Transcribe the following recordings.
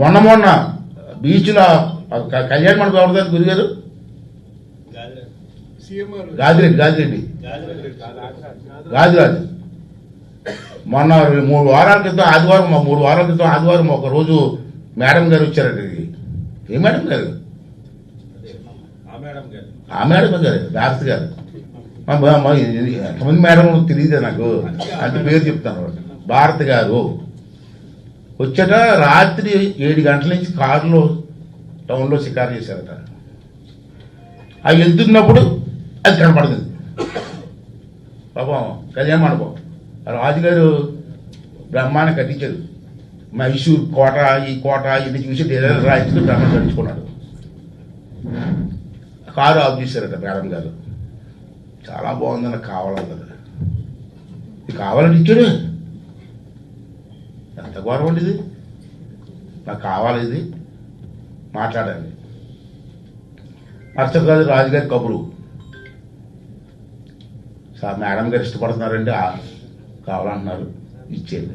మొన్న మొన్న బీచ్లో కళ్యాణ మండపం ఎవరిదాన్ని గురిగారు? గాదిరెడ్డి గాదిరెడ్డి గాదిరాజు మొన్న మూడు వారాల క్రితం ఆదివారం మూడు వారాల క్రితం ఆదివారం ఒక రోజు మేడం గారు వచ్చారండి. ఇది ఏ మేడం గారు? ఆ మేడం గారు దాస్ గారు. ఎంతమంది మేడం తెలియదే నాకు. అంటే పేరు చెప్తాను భారత్ గారు. వచ్చాక రాత్రి ఏడు గంటల నుంచి కారులో టౌన్లో షికారు చేశారట. ఆ వెళ్తున్నప్పుడు అది కనపడుతుంది పాపం కళ్యాణ మండపం. రాజుగారు బ్రహ్మాన్ని కట్టించారు మైసూర్ కోట ఈ కోట ఇన్ని చూసి డైరెక్ట్ రాయించుకుని బ్రహ్మ కట్టించుకున్నాడు కారు ఆఫ్ చేశారట మేడం గారు. చాలా బాగుంది కావాలన్నారు కావాలని ఇచ్చాడు. అంత గౌరవం ఇది నాకు కావాలి ఇది మాట్లాడాలి. మరుసటి రాజుగారి కబురు. సార్ మేడం గారు ఇష్టపడుతున్నారండి కావాలంటున్నారు ఇచ్చేయండి.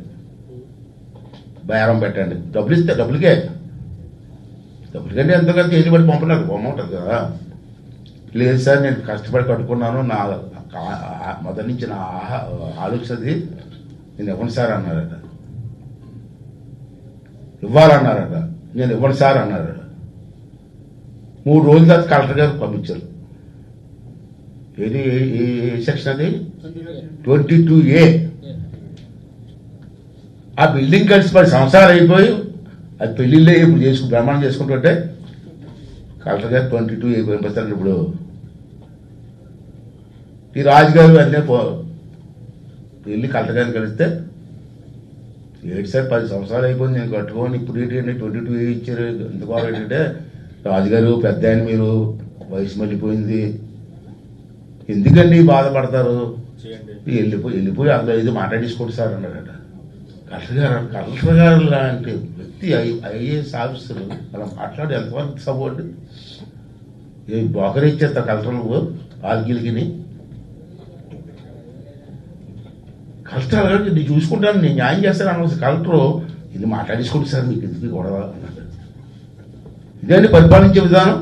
బేరం పెట్టండి. డబ్బులు ఇస్తే డబ్బులకే. డబ్బులకంటే ఎంతో కదా తేలి పడి పంపినారు బొమ్మ ఉంటుంది కదా. లేదు సార్ నేను కష్టపడి కట్టుకున్నాను. నా మొదటి నుంచి నా ఆహా- ఆలోచనది నేను ఇవ్వను సార్ అన్నారట. ఇవ్వాలన్నారట. నేను ఇవ్వను సార్ అన్నారట. మూడు రోజుల తర్వాత కలెక్టర్ గారు పంపించారు. ఏది ఏ- సెక్షన్ అది? Twenty two A. ఆ బిల్డింగ్ కలిసి పది సంవత్సరాలు అయిపోయి అది పెళ్ళిళ్ళే ఇప్పుడు చేసుకు బ్రహ్మాండం చేసుకుంటుంటే కలెక్టర్ గారు ట్వంటీ టూ ఏ పంపిస్తారు ఇప్పుడు. ఈ రాజుగారు అన్నీ పో వెళ్ళి కలెక్టర్ గారిని కలిస్తే ఏడు సార్ పది సంవత్సరాలు అయిపోయింది. నేను కట్టుకొని ఇప్పుడు ఏంటంటే ట్వంటీ టూ ఏ ఇచ్చారు. ఎందుకు ఏంటంటే రాజుగారు పెద్ద ఆయన మీరు వయసు మళ్ళీపోయింది. ఎందుకండి బాధపడతారు? వెళ్ళిపోయి వెళ్ళిపోయి అందులో ఇది మాట్లాడేసుకోండి సార్ అన్నాడట. కలెక్టర్ గారు కలెక్టర్ గారు లాంటి వ్యక్తి ఐఏఎస్ ఆఫీసర్ అలా మాట్లాడి ఎంతవరకు సపోర్ట్? ఏ బ్రోకర్ ఇచ్చేస్తా కలెక్టర్ నువ్వు కలెక్టర్ గారు నేను చూసుకుంటాను నేను న్యాయం చేస్తాను అన్న కలెక్టరు ఇది మాట్లాడేసుకోండి సార్ మీకు ఎందుకు గొడవ ఇదండి పరిపాలించే విధానం?